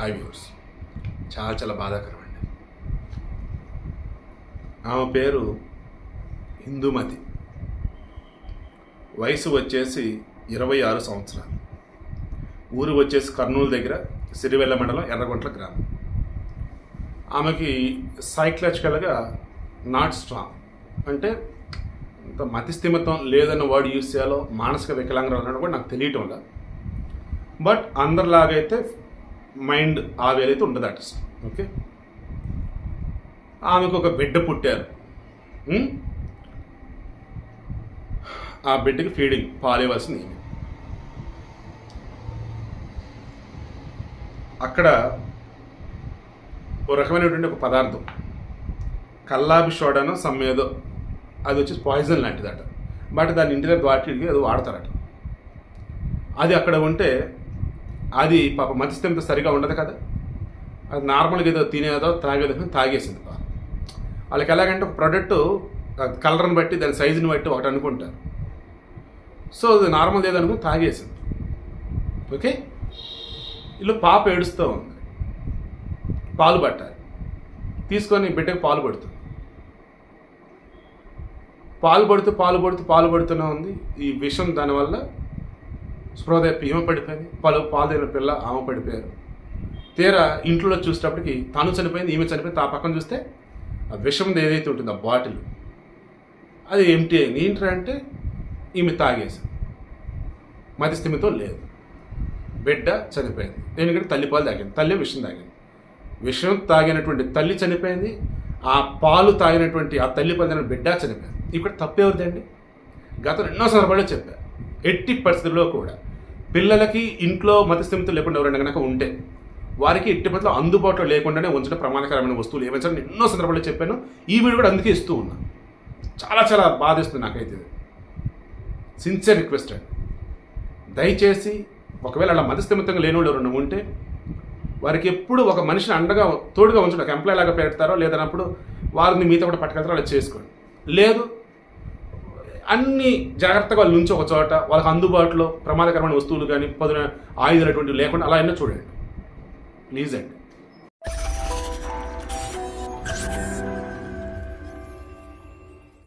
Hi viewers చాలా చాలా బాధాకరం అండి ఆమె పేరు హిందూమతి వయసు వచ్చేసి ఇరవై ఆరు సంవత్సరాలు. ఊరు వచ్చేసి కర్నూలు దగ్గర సిరివెల్ల మండలం ఎర్రగొంట్ల గ్రామం. ఆమెకి సైకలాజికల్గా నాట్ స్ట్రాంగ్. అంటే ఇంత మతిస్థిమితం లేదన్న వర్డ్ యూస్ చేయాలో మానసిక వికలాంగురాలు అన్నది కూడా నాకు తెలియటం లేదు. బట్ అందరిలాగైతే మైండ్ ఆవేలైతే ఉండదట ఓకే? ఆమెకు ఒక బిడ్డ పుట్టారు. ఆ బిడ్డకి ఫీడింగ్ పాలేవలసింది అక్కడ ఒక రకమైనటువంటి ఒక పదార్థం కల్లాబి సోడానో సమ్మేదో అది వచ్చి పాయిజన్ లాంటిదట. బట్ దాని ఇంటిలో వాటికి అది వాడతారట. అది అక్కడ ఉంటే అది పాప మతిస్థిమిత సరిగా ఉండదు కదా. అది నార్మల్గా ఏదో తినేదో తాగేదో తాగేసింది పాప. వాళ్ళకి ఎలాగంటే ఒక ప్రోడక్ట్ కలర్ని బట్టి దాని సైజుని బట్టి ఒకటి అనుకుంటారు. సో అది నార్మల్ ఏదో అనుకుని తాగేసింది. ఓకే? ఇల్లు పాప ఏడుస్తూ ఉంది. పాలు పట్టాలి. తీసుకొని బిడ్డకు పాలు పడుతుంది పాలు పడుతూ పాలు పడుతూ పాలు పడుతూనే ఉంది. ఈ విషం దానివల్ల స్పృహ ఈమె పడిపోయింది? పాలు పాలు పిల్ల ఆమె పడిపోయారు. తీరా ఇంట్లో చూసేటప్పటికి తను చనిపోయింది ఈమె చనిపోయింది ఆ పక్కన చూస్తే ఆ విషంది ఏదైతే ఉంటుందో ఆ బాటిల్. అది ఎంటీ అయింది. ఏంటంటే అంటే ఈమె తాగేసి మతిస్థిమితో లేదు. బిడ్డ చనిపోయింది. ఎందుకంటే తల్లి పాలు తాగింది. తల్లి విషం తాగింది. విషం తాగినటువంటి తల్లి చనిపోయింది. ఆ పాలు తాగినటువంటి ఆ తల్లి పాలు బిడ్డ చనిపోయింది. ఇక్కడ తప్పేవద్దండి గత ఎన్నో సందర్భాల్లో చెప్పారు ఎట్టి పరిస్థితుల్లో కూడా పిల్లలకి ఇంట్లో మతిస్థిమితం లేకుండా ఎవరైనా కనుక ఉంటే వారికి ఎట్టి పరిస్థితుల్లో అందుబాటులో లేకుండానే ఉంచడం ప్రమాదకరమైన వస్తువులు ఏమైనా ఎన్నో సందర్భాల్లో చెప్పాను. ఈ వీడియో కూడా అందుకే ఇస్తూ ఉన్నాను చాలా చాలా బాధిస్తుంది నాకైతే. సిన్సియర్ రిక్వెస్ట్ అండి. దయచేసి ఒకవేళ అలా మతిస్థిమితంగా లేని వాళ్ళు ఎవరైనా ఉంటే వారికి ఎప్పుడు ఒక మనిషిని అండగా తోడుగా ఉంచడం ఒక ఎంప్లాయ్ లాగా పెడతారో లేదన్నప్పుడు వారిని మీతో కూడా పట్టుకెళ్తారో అలా చేసుకోండి. లేదు అన్ని జాగ్రత్తగా వాళ్ళు నుంచి ఒక చోట వాళ్ళకి అందుబాటులో ప్రమాదకరమైన వస్తువులు కానీ పదున ఆయుధాలు అటువంటివి లేకుండా అలా అయినా చూడండి. ప్లీజ్ అండి.